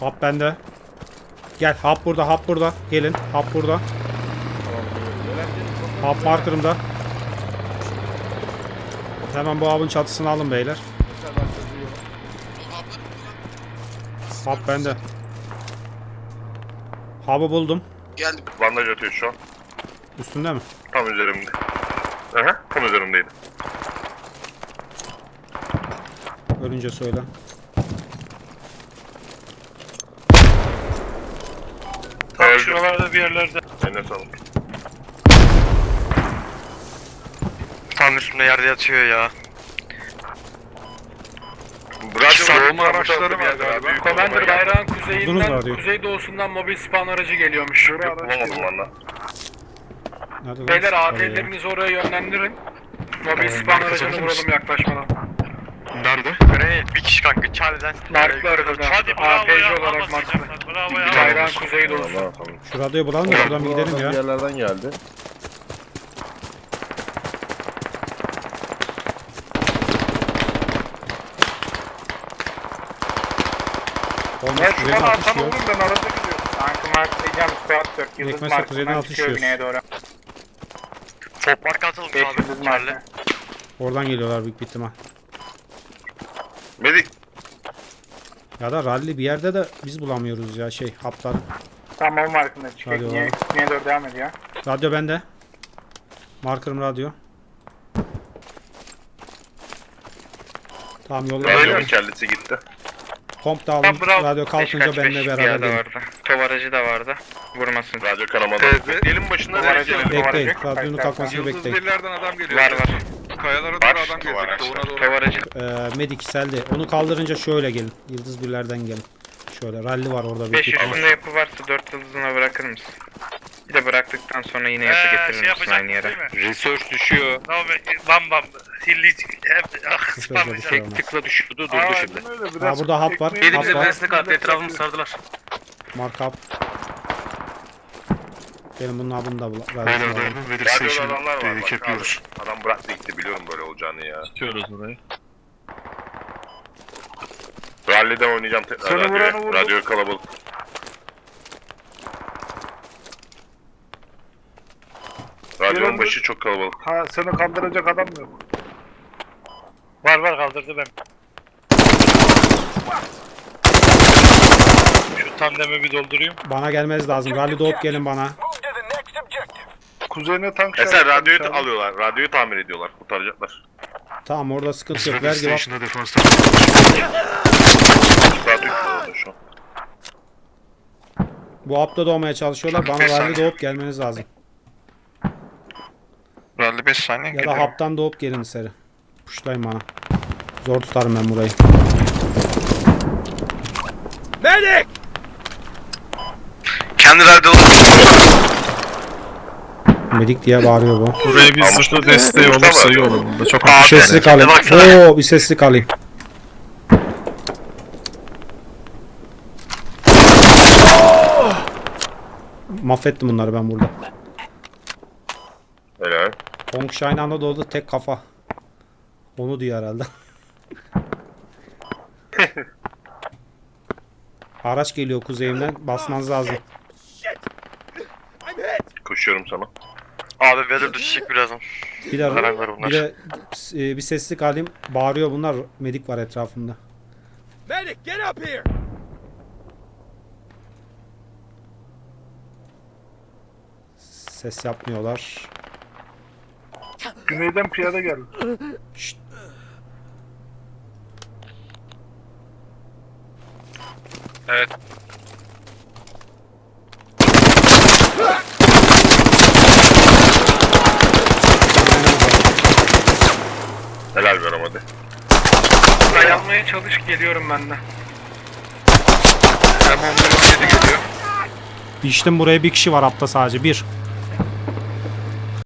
Hap bende. Gel hap burada hap burada. Gelin hap burada. Hap markerımda. Hemen bu hapın çatısını alın beyler. Hap bende. Hapı buldum. Geldim. Bandaj atıyor şu an. Üstünde mi? Tam üzerimde. Aha, tam üzerimdeydi. Ölünce söyle. Tam Öldüm. Şuralarda bir yerlerde. Eline sağlık. Tam üstümde yerde yatıyor ya. Radyo Savunma araçları var yerde galiba. Commander bayrağın Buldunuz mu kuzeyinden, radyoyu? kuzeydoğusundan mobil spawn aracı geliyormuş. Yok bulamadım valla. Nerede lan? Beyler. AT'lerinizi oraya yönlendirin. Mobil spawn aracını vuralım yaklaşmadan. Nerede? Bir kişi kanka. Charlie'den. Marklı arada. Hadi APC bravo ya. olarak. Bravo ya. Bayrağın kuzeydoğusu. Tamam, tamam. Şu radyoyu bulalım da şuradan bir gidelim Bir ya. yerlerden geldi. Olmaz. Ya şu Kuzeyden an atış arkamda yok. vurun ben arada gidiyorum. Tankı marklayacağım. Squad 4 yıldız Ekmezse kuzeyden markından çıkıyor güneye doğru. Top marka atalım 5 abi. yıldız Charlie. Oradan geliyorlar büyük bir ihtimal. Medik. Ya da rally bir yerde de biz bulamıyoruz ya şey hapları. Tamam markında çıkıyor. Güneye, oğlum. güneye doğru devam ediyor. Radyo bende. Markerım radyo. Tamam yolla. Radyonun kellesi gitti. Komp da alın. bravo. Radyo kalkınca benimle beraber gelin. vardı. Tov aracı da vardı. Vurmasın. Radyo. Bekleyelim başında Var, bekleyelim. var. Bekleyin. Radyonun kalkmasını bekleyin. birlerden adam geliyor. Var var. Kayalara doğru adam. Doğuna doğru. Aracı. Ee, Medik seldi. Onu kaldırınca şöyle gelin. Yıldız birlerden gelin. Şöyle rally var orada büyük 5 bir ihtimal. üstünde yapı varsa 4 yıldızına bırakır mısın? Bir de bıraktıktan sonra yine yapı Ee, getirir şey misin aynı yere? Research düşüyor. Bam bam. Hillici. Hep ah şey olmaz. Tıkla düşürdü durdu şimdi. Ha burada hap var. Hap var. kartı etrafımı sardılar. Mark Gelin bunun hapını da. Ben radyosu orada alalım. verirse Radyoda adamlar var. bak yapıyoruz. abi. Adam bıraktı gitti biliyorum böyle olacağını ya. Tutuyoruz orayı. Rally'de oynayacağım tekrar Seni vuranı radyo. vurdum. Radyo kalabalık. Radyonun başı çok kalabalık. Ha, seni kaldıracak adam yok. Var var kaldırdı ben. Şu tandemi bir doldurayım. Bana gelmez lazım. Rally doğup gelin bana. Kuzeyine tank Mesela radyoyu alıyorlar. Radyoyu tamir ediyorlar. Kurtaracaklar. Tamam orada sıkıntı yok. Ver hap. Station'da defansta. Radyo orada şu an. Bu hapta doğmaya çalışıyorlar. Bana Beş rally saniye. doğup gelmeniz lazım. Rally 5 saniye Ya da gidiyor. haptan doğup gelin seri. Puşlayın bana. Zor tutarım ben burayı. Kendi radyoları. Medik diye bağırıyor bu. Buraya bir zırhlı desteği Mustafa olursa iyi olur bunda. Çok Bir seslik alayım. Baksana. Oo bir seslik alayım. Mahvettim bunları ben burada. Helal. Kong Shine anda doğdu tek kafa. Onu diyor herhalde. Araç geliyor kuzeyimden. Basmanız lazım. Koşuyorum sana. Abi verir düşecek birazdan. Bir de, bunlar. bir de e, bir seslik alayım. Bağırıyor bunlar. Medik var etrafımda. Medic get up here. Ses yapmıyorlar. Güneyden piyade geldi. Şşt. Evet. Hadi. Dayanmaya çalış geliyorum ben de. Tamam 17 geliyor. İçtim buraya bir kişi var hapta sadece. Bir.